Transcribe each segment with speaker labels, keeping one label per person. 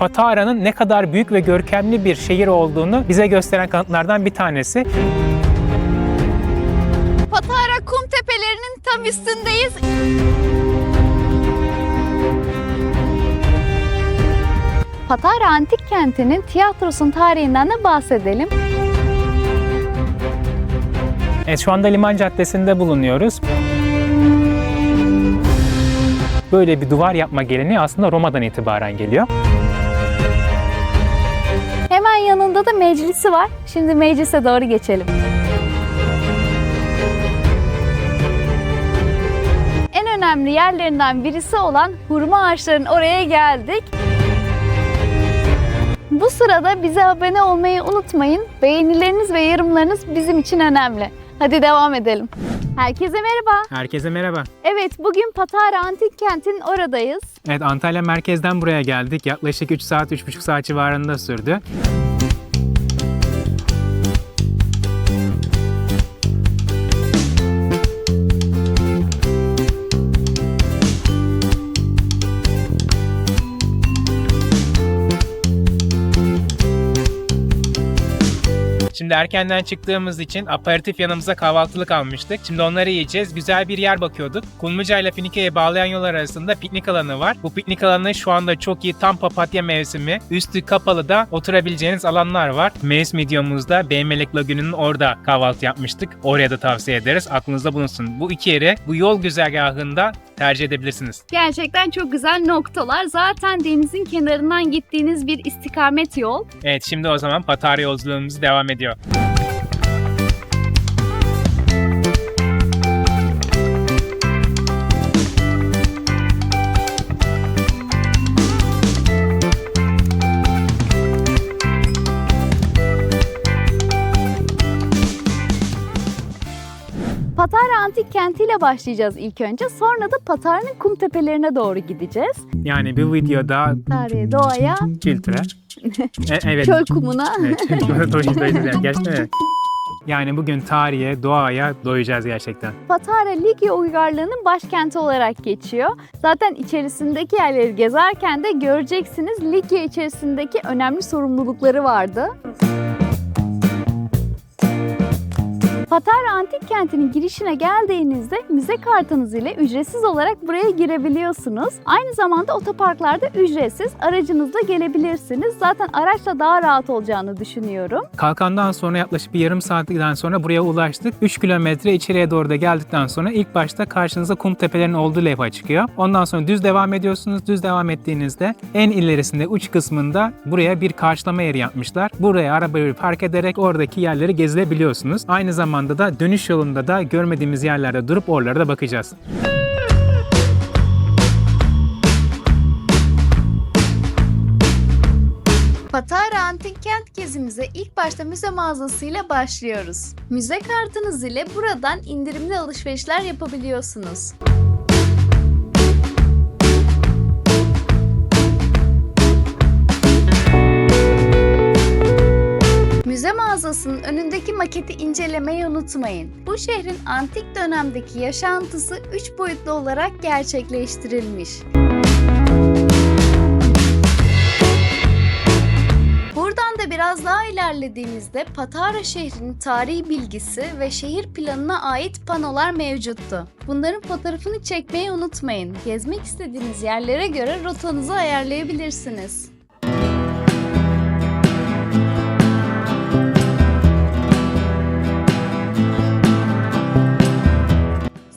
Speaker 1: Patara'nın ne kadar büyük ve görkemli bir şehir olduğunu bize gösteren kanıtlardan bir tanesi.
Speaker 2: Patara kum tepelerinin tam üstündeyiz. Patara Antik Kenti'nin tiyatrosun tarihinden de bahsedelim.
Speaker 1: Evet şu anda Liman Caddesi'nde bulunuyoruz. Böyle bir duvar yapma geleneği aslında Roma'dan itibaren geliyor.
Speaker 2: Hemen yanında da meclisi var. Şimdi meclise doğru geçelim. En önemli yerlerinden birisi olan hurma ağaçlarının oraya geldik. Bu sırada bize abone olmayı unutmayın. Beğenileriniz ve yorumlarınız bizim için önemli. Hadi devam edelim. Herkese merhaba.
Speaker 1: Herkese merhaba.
Speaker 2: Evet, bugün Patara Antik Kent'in oradayız.
Speaker 1: Evet Antalya merkezden buraya geldik. Yaklaşık 3 saat, 3,5 saat civarında sürdü. Şimdi erkenden çıktığımız için aperatif yanımıza kahvaltılık almıştık. Şimdi onları yiyeceğiz. Güzel bir yer bakıyorduk. Kumluca ile Finike'ye bağlayan yol arasında piknik alanı var. Bu piknik alanı şu anda çok iyi tam papatya mevsimi. Üstü kapalı da oturabileceğiniz alanlar var. Mevsim videomuzda Beymelek Lagünü'nün orada kahvaltı yapmıştık. Oraya da tavsiye ederiz. Aklınızda bulunsun. Bu iki yeri bu yol güzergahında tercih edebilirsiniz.
Speaker 2: Gerçekten çok güzel noktalar. Zaten denizin kenarından gittiğiniz bir istikamet yol.
Speaker 1: Evet şimdi o zaman Patara yolculuğumuz devam ediyor. Bye.
Speaker 2: Patara Antik Kenti ile başlayacağız ilk önce. Sonra da Patara'nın kum tepelerine doğru gideceğiz.
Speaker 1: Yani bu videoda
Speaker 2: Tarihe, doğaya,
Speaker 1: kültüre. E, evet.
Speaker 2: çöl kumuna.
Speaker 1: Evet. Gerçekten evet. Yani bugün tarihe, doğaya doyacağız gerçekten.
Speaker 2: Patara Likya uygarlığının başkenti olarak geçiyor. Zaten içerisindeki yerleri gezerken de göreceksiniz Likya içerisindeki önemli sorumlulukları vardı. Patara Antik Kenti'nin girişine geldiğinizde müze kartınız ile ücretsiz olarak buraya girebiliyorsunuz. Aynı zamanda otoparklarda ücretsiz aracınızla gelebilirsiniz. Zaten araçla daha rahat olacağını düşünüyorum.
Speaker 1: Kalkandan sonra yaklaşık bir yarım saatten sonra buraya ulaştık. 3 kilometre içeriye doğru da geldikten sonra ilk başta karşınıza kum tepelerin olduğu levha çıkıyor. Ondan sonra düz devam ediyorsunuz. Düz devam ettiğinizde en ilerisinde uç kısmında buraya bir karşılama yeri yapmışlar. Buraya arabayı park ederek oradaki yerleri gezilebiliyorsunuz. Aynı zamanda da dönüş yolunda da görmediğimiz yerlerde durup oralara da bakacağız.
Speaker 2: Patara Antik Kent gezimize ilk başta müze mağazasıyla başlıyoruz. Müze kartınız ile buradan indirimli alışverişler yapabiliyorsunuz. Müze mağazasının önündeki maketi incelemeyi unutmayın. Bu şehrin antik dönemdeki yaşantısı 3 boyutlu olarak gerçekleştirilmiş. Buradan da biraz daha ilerlediğimizde Patara şehrinin tarihi bilgisi ve şehir planına ait panolar mevcuttu. Bunların fotoğrafını çekmeyi unutmayın. Gezmek istediğiniz yerlere göre rotanızı ayarlayabilirsiniz.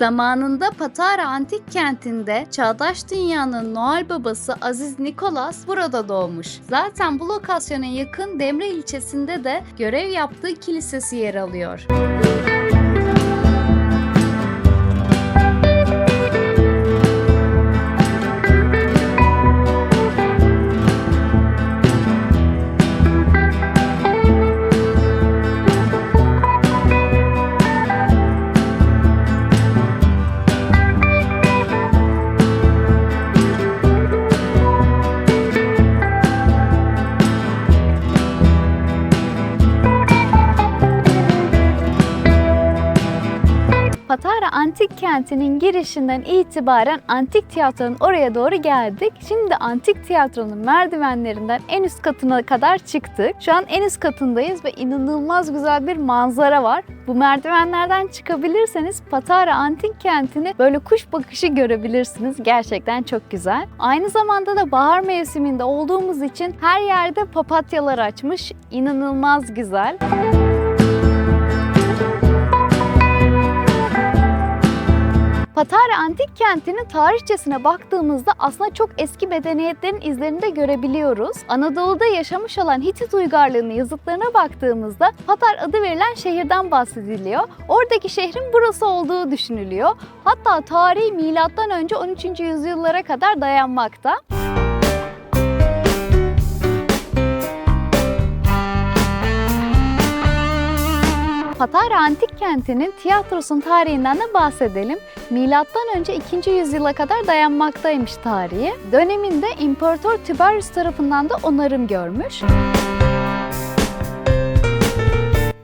Speaker 2: Zamanında Patara antik kentinde çağdaş dünyanın Noel babası Aziz Nikolas burada doğmuş. Zaten bu lokasyona yakın Demre ilçesinde de görev yaptığı kilisesi yer alıyor. Patara Antik Kenti'nin girişinden itibaren Antik Tiyatro'nun oraya doğru geldik. Şimdi Antik Tiyatro'nun merdivenlerinden en üst katına kadar çıktık. Şu an en üst katındayız ve inanılmaz güzel bir manzara var. Bu merdivenlerden çıkabilirseniz Patara Antik Kenti'ni böyle kuş bakışı görebilirsiniz. Gerçekten çok güzel. Aynı zamanda da bahar mevsiminde olduğumuz için her yerde papatyalar açmış. İnanılmaz güzel. Patara Antik Kenti'nin tarihçesine baktığımızda aslında çok eski medeniyetlerin izlerini de görebiliyoruz. Anadolu'da yaşamış olan Hitit uygarlığının yazıtlarına baktığımızda Patar adı verilen şehirden bahsediliyor. Oradaki şehrin burası olduğu düşünülüyor. Hatta tarihi milattan önce 13. yüzyıllara kadar dayanmakta. Patara Antik Kenti'nin tiyatrosunun tarihinden de bahsedelim. Milattan önce 2. yüzyıla kadar dayanmaktaymış tarihi. Döneminde İmparator Tiberius tarafından da onarım görmüş.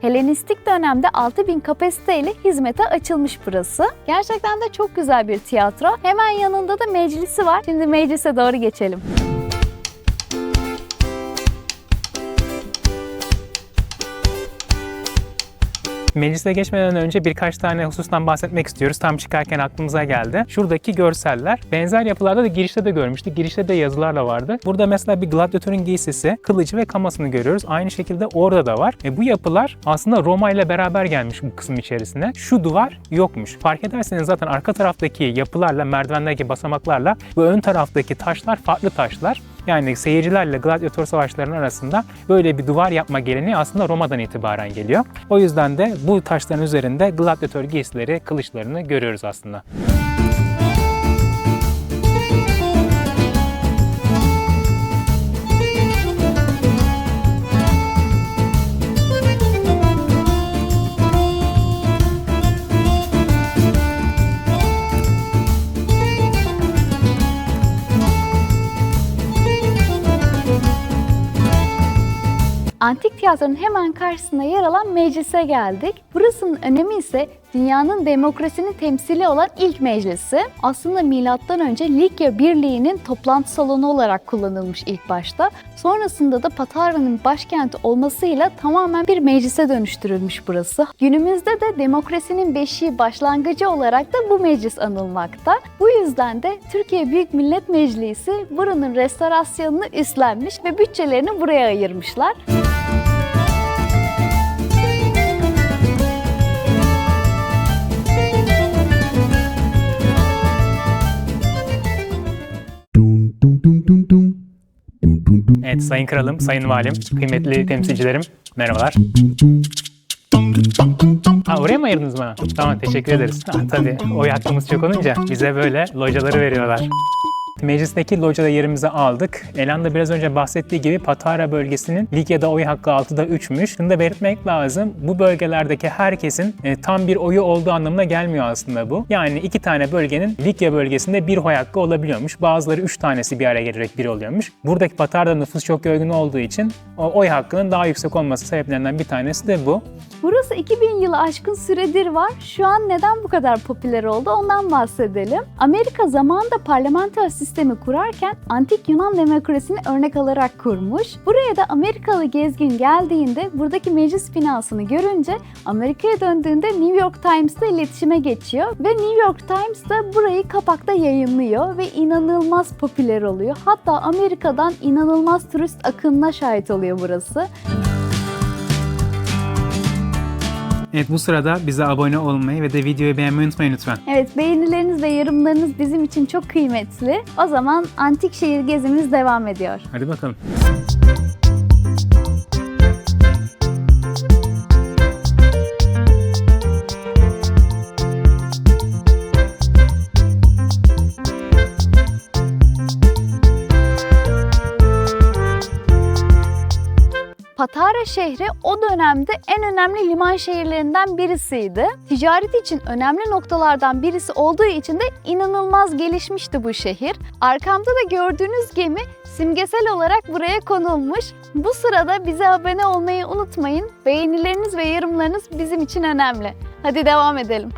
Speaker 2: Helenistik dönemde 6000 kapasiteyle hizmete açılmış burası. Gerçekten de çok güzel bir tiyatro. Hemen yanında da meclisi var. Şimdi meclise doğru geçelim.
Speaker 1: Meclise geçmeden önce birkaç tane husustan bahsetmek istiyoruz. Tam çıkarken aklımıza geldi. Şuradaki görseller benzer yapılarda da girişte de görmüştük. Girişte de yazılarla vardı. Burada mesela bir gladyatörün giysisi, kılıcı ve kamasını görüyoruz. Aynı şekilde orada da var. E bu yapılar aslında Roma ile beraber gelmiş bu kısım içerisine. Şu duvar yokmuş. Fark ederseniz zaten arka taraftaki yapılarla, merdivenlerdeki basamaklarla ve ön taraftaki taşlar farklı taşlar. Yani seyircilerle gladyatör savaşlarının arasında böyle bir duvar yapma geleneği aslında Roma'dan itibaren geliyor. O yüzden de bu taşların üzerinde gladyatör giysileri, kılıçlarını görüyoruz aslında.
Speaker 2: Antik tiyatronun hemen karşısında yer alan meclise geldik. Burasının önemi ise dünyanın demokrasinin temsili olan ilk meclisi. Aslında milattan önce Likya Birliği'nin toplantı salonu olarak kullanılmış ilk başta. Sonrasında da Patara'nın başkenti olmasıyla tamamen bir meclise dönüştürülmüş burası. Günümüzde de demokrasinin beşiği başlangıcı olarak da bu meclis anılmakta. Bu yüzden de Türkiye Büyük Millet Meclisi buranın restorasyonunu üstlenmiş ve bütçelerini buraya ayırmışlar.
Speaker 3: Dum
Speaker 1: Evet Sayın Kralım, Sayın Valim, kıymetli temsilcilerim merhabalar. Ha oraya mı ayırdınız bana? Tamam teşekkür ederiz. Ha, tabii oy hakkımız çok olunca bize böyle locaları veriyorlar. Meclisteki locada yerimizi aldık. Elan da biraz önce bahsettiği gibi Patara bölgesinin Ligya'da oy hakkı 6'da 3'müş. Şunu da belirtmek lazım. Bu bölgelerdeki herkesin e, tam bir oyu olduğu anlamına gelmiyor aslında bu. Yani iki tane bölgenin Ligya bölgesinde bir oy hakkı olabiliyormuş. Bazıları üç tanesi bir araya gelerek bir oluyormuş. Buradaki Patara'da nüfus çok yaygın olduğu için o oy hakkının daha yüksek olması sebeplerinden bir tanesi de bu.
Speaker 2: Burası 2000 yılı aşkın süredir var. Şu an neden bu kadar popüler oldu ondan bahsedelim. Amerika zamanında parlamenter sistemi kurarken antik Yunan demokrasisini örnek alarak kurmuş. Buraya da Amerikalı gezgin geldiğinde buradaki meclis binasını görünce Amerika'ya döndüğünde New York Times'la iletişime geçiyor ve New York Times da burayı kapakta yayınlıyor ve inanılmaz popüler oluyor. Hatta Amerika'dan inanılmaz turist akınına şahit oluyor burası.
Speaker 1: Evet bu sırada bize abone olmayı ve de videoyu beğenmeyi unutmayın lütfen.
Speaker 2: Evet beğenileriniz ve yorumlarınız bizim için çok kıymetli. O zaman antik şehir gezimiz devam ediyor.
Speaker 1: Hadi bakalım.
Speaker 2: Patara şehri o dönemde en önemli liman şehirlerinden birisiydi. Ticaret için önemli noktalardan birisi olduğu için de inanılmaz gelişmişti bu şehir. Arkamda da gördüğünüz gemi simgesel olarak buraya konulmuş. Bu sırada bize abone olmayı unutmayın. Beğenileriniz ve yorumlarınız bizim için önemli. Hadi devam edelim.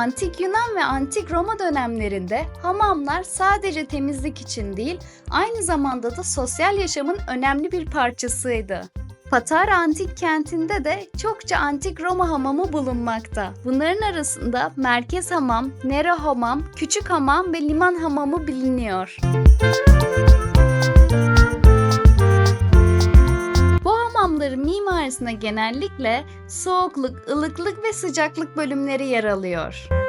Speaker 2: Antik Yunan ve Antik Roma dönemlerinde hamamlar sadece temizlik için değil, aynı zamanda da sosyal yaşamın önemli bir parçasıydı. Patara antik kentinde de çokça antik Roma hamamı bulunmakta. Bunların arasında Merkez Hamam, Nero Hamam, Küçük Hamam ve Liman Hamamı biliniyor. Bu hamamların mimarisine genellikle soğukluk, ılıklık ve sıcaklık bölümleri yer alıyor.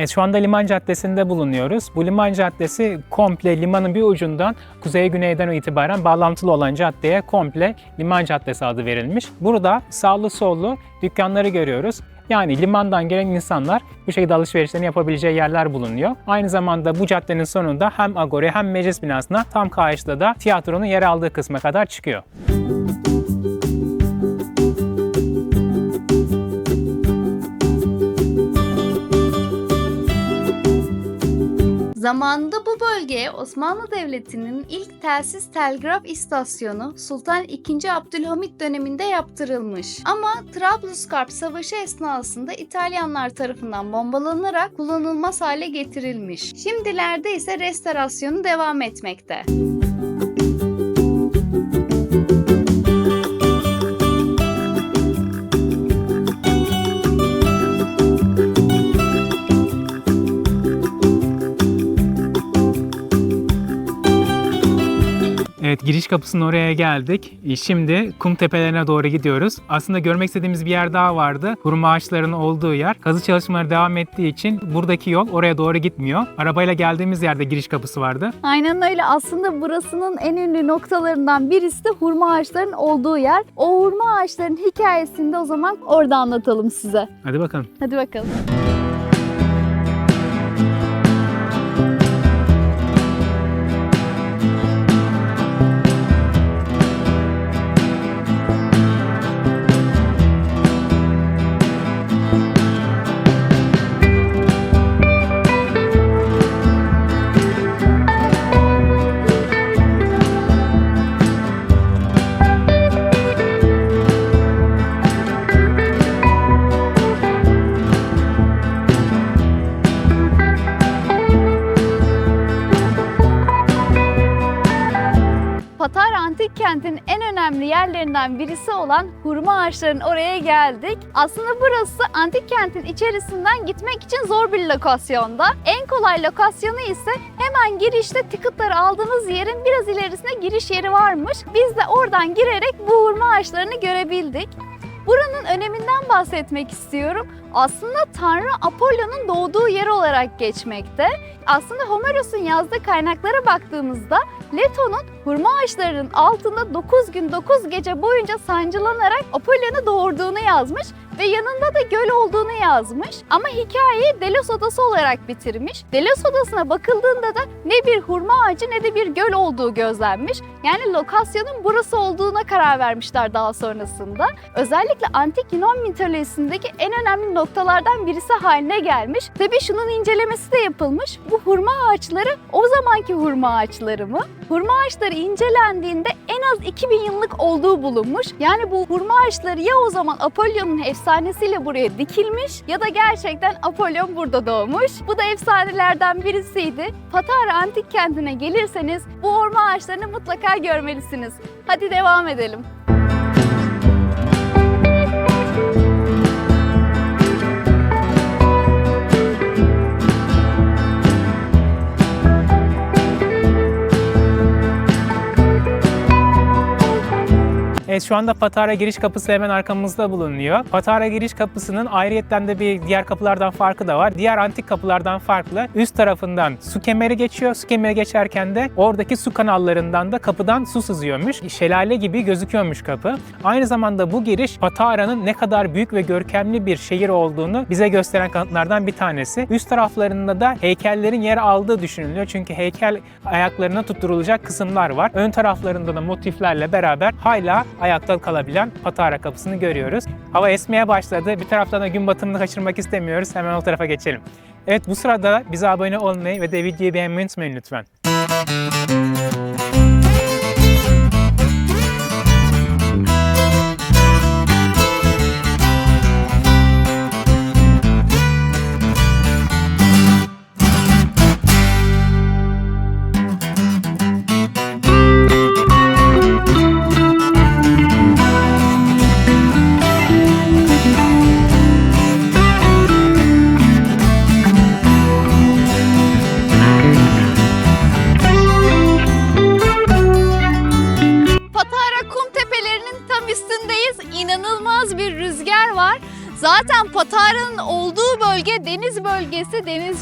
Speaker 1: Evet şu anda Liman Caddesi'nde bulunuyoruz. Bu Liman Caddesi komple limanın bir ucundan kuzey güneyden itibaren bağlantılı olan caddeye komple Liman Caddesi adı verilmiş. Burada sağlı sollu dükkanları görüyoruz. Yani limandan gelen insanlar bu şekilde alışverişlerini yapabileceği yerler bulunuyor. Aynı zamanda bu caddenin sonunda hem Agora hem meclis binasına tam karşıda da tiyatronun yer aldığı kısma kadar çıkıyor.
Speaker 2: Zamanında bu bölgeye Osmanlı Devleti'nin ilk telsiz telgraf istasyonu Sultan II. Abdülhamit döneminde yaptırılmış. Ama Trablusgarp Savaşı esnasında İtalyanlar tarafından bombalanarak kullanılmaz hale getirilmiş. Şimdilerde ise restorasyonu devam etmekte.
Speaker 1: Evet giriş kapısının oraya geldik. E, Şimdi kum tepelerine doğru gidiyoruz. Aslında görmek istediğimiz bir yer daha vardı. Hurma ağaçlarının olduğu yer. Kazı çalışmaları devam ettiği için buradaki yol oraya doğru gitmiyor. Arabayla geldiğimiz yerde giriş kapısı vardı.
Speaker 2: Aynen öyle. Aslında burasının en ünlü noktalarından birisi de hurma ağaçlarının olduğu yer. O hurma ağaçlarının hikayesini de o zaman orada anlatalım size.
Speaker 1: Hadi bakalım.
Speaker 2: Hadi bakalım. Yerlerinden birisi olan hurma ağaçlarının oraya geldik. Aslında burası Antik Kent'in içerisinden gitmek için zor bir lokasyonda. En kolay lokasyonu ise hemen girişte ticketları aldığınız yerin biraz ilerisinde giriş yeri varmış. Biz de oradan girerek bu hurma ağaçlarını görebildik. Buranın öneminden bahsetmek istiyorum. Aslında Tanrı Apollo'nun doğduğu yer olarak geçmekte. Aslında Homeros'un yazdığı kaynaklara baktığımızda Leto'nun hurma ağaçlarının altında 9 gün 9 gece boyunca sancılanarak Apollo'nu doğurduğunu yazmış ve yanında da göl olduğunu yazmış. Ama hikayeyi Delos Odası olarak bitirmiş. Delos Odası'na bakıldığında da ne bir hurma ağacı ne de bir göl olduğu gözlenmiş. Yani lokasyonun burası olduğuna karar vermişler daha sonrasında. Özellikle antik Yunan mitolojisindeki en önemli noktalardan birisi haline gelmiş. Tabii şunun incelemesi de yapılmış. Bu hurma ağaçları o zamanki hurma ağaçları mı? Hurma ağaçları incelendiğinde en az 2000 yıllık olduğu bulunmuş. Yani bu hurma ağaçları ya o zaman Apollo'nun efsanesiyle buraya dikilmiş ya da gerçekten Apollon burada doğmuş. Bu da efsanelerden birisiydi. Patara antik kentine gelirseniz bu hurma ağaçlarını mutlaka görmelisiniz. Hadi devam edelim.
Speaker 1: Şu anda Patara giriş kapısı hemen arkamızda bulunuyor. Patara giriş kapısının ayrıyetten de bir diğer kapılardan farkı da var. Diğer antik kapılardan farklı. Üst tarafından su kemeri geçiyor. Su kemeri geçerken de oradaki su kanallarından da kapıdan su sızıyormuş. Şelale gibi gözüküyormuş kapı. Aynı zamanda bu giriş Patara'nın ne kadar büyük ve görkemli bir şehir olduğunu bize gösteren kanıtlardan bir tanesi. Üst taraflarında da heykellerin yer aldığı düşünülüyor. Çünkü heykel ayaklarına tutturulacak kısımlar var. Ön taraflarında da motiflerle beraber hala ayakta kalabilen Patara kapısını görüyoruz. Hava esmeye başladı. Bir taraftan da gün batımını kaçırmak istemiyoruz. Hemen o tarafa geçelim. Evet bu sırada bize abone olmayı ve de videoyu beğenmeyi unutmayın lütfen.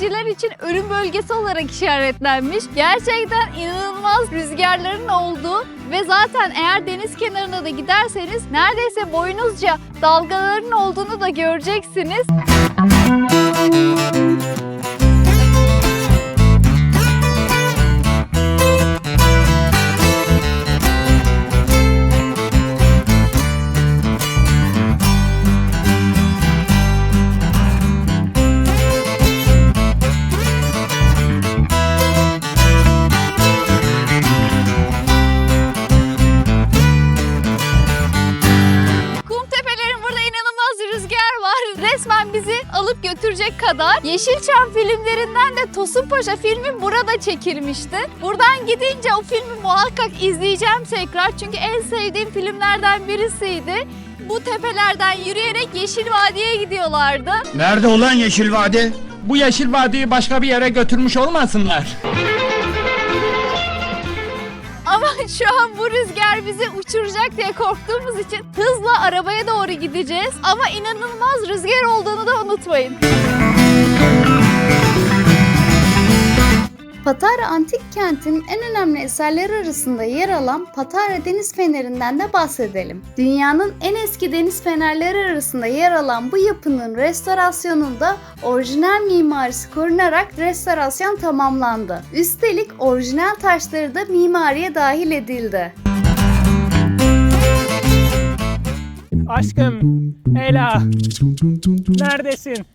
Speaker 2: Denizciler için ölüm bölgesi olarak işaretlenmiş. Gerçekten inanılmaz rüzgarların olduğu ve zaten eğer deniz kenarına da giderseniz neredeyse boyunuzca dalgaların olduğunu da göreceksiniz. Yeşilçam filmlerinden de Tosun Paşa filmi burada çekilmişti. Buradan gidince o filmi muhakkak izleyeceğim tekrar. Çünkü en sevdiğim filmlerden birisiydi. Bu tepelerden yürüyerek Yeşil Vadi'ye gidiyorlardı.
Speaker 4: Nerede olan Yeşil Vadi? Bu Yeşil Vadi'yi başka bir yere götürmüş olmasınlar.
Speaker 2: Ama şu an bu rüzgar bizi uçuracak diye korktuğumuz için hızla arabaya doğru gideceğiz. Ama inanılmaz rüzgar olduğunu da unutmayın. Patara Antik Kenti'nin en önemli eserleri arasında yer alan Patara Deniz Feneri'nden de bahsedelim. Dünyanın en eski deniz fenerleri arasında yer alan bu yapının restorasyonunda orijinal mimarisi korunarak restorasyon tamamlandı. Üstelik orijinal taşları da mimariye dahil edildi.
Speaker 1: Aşkım, Ela, neredesin?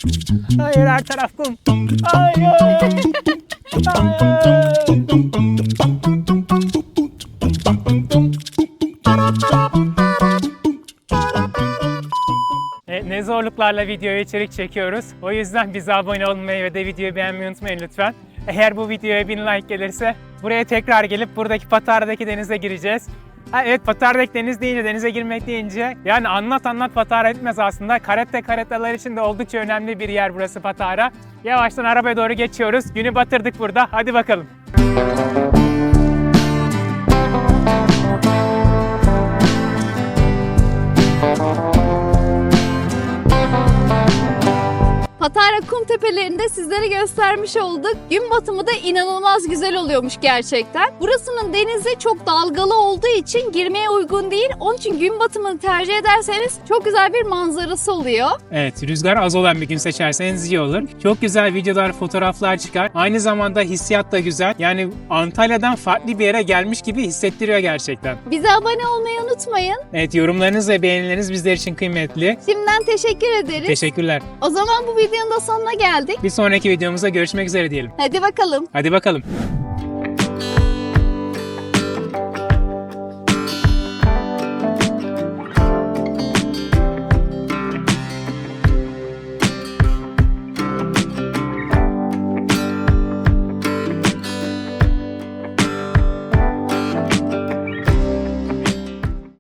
Speaker 1: Hayır her taraf kum. E, ne zorluklarla videoya içerik çekiyoruz. O yüzden bize abone olmayı ve de videoyu beğenmeyi unutmayın lütfen. Eğer bu videoya 1000 like gelirse buraya tekrar gelip buradaki Patara'daki denize gireceğiz. Ha, evet Patara'daki deniz deyince, denize girmek deyince yani anlat anlat Patara etmez aslında. Karette karettalar için de oldukça önemli bir yer burası Patara. Yavaştan arabaya doğru geçiyoruz. Günü batırdık burada. Hadi bakalım.
Speaker 2: Patara kum tepelerinde sizlere göstermiş olduk. Gün batımı da inanılmaz güzel oluyormuş gerçekten. Burasının denizi çok dalgalı olduğu için girmeye uygun değil. Onun için gün batımını tercih ederseniz çok güzel bir manzarası oluyor.
Speaker 1: Evet, rüzgar az olan bir gün seçerseniz iyi olur. Çok güzel videolar, fotoğraflar çıkar. Aynı zamanda hissiyat da güzel. Yani Antalya'dan farklı bir yere gelmiş gibi hissettiriyor gerçekten.
Speaker 2: Bize abone olmayı unutmayın.
Speaker 1: Evet, yorumlarınız ve beğenileriniz bizler için kıymetli.
Speaker 2: Şimdiden teşekkür ederiz.
Speaker 1: Teşekkürler.
Speaker 2: o zaman bu videonun da sonuna geldik.
Speaker 1: Bir sonraki videomuzda görüşmek üzere diyelim.
Speaker 2: Hadi bakalım.
Speaker 1: Hadi bakalım.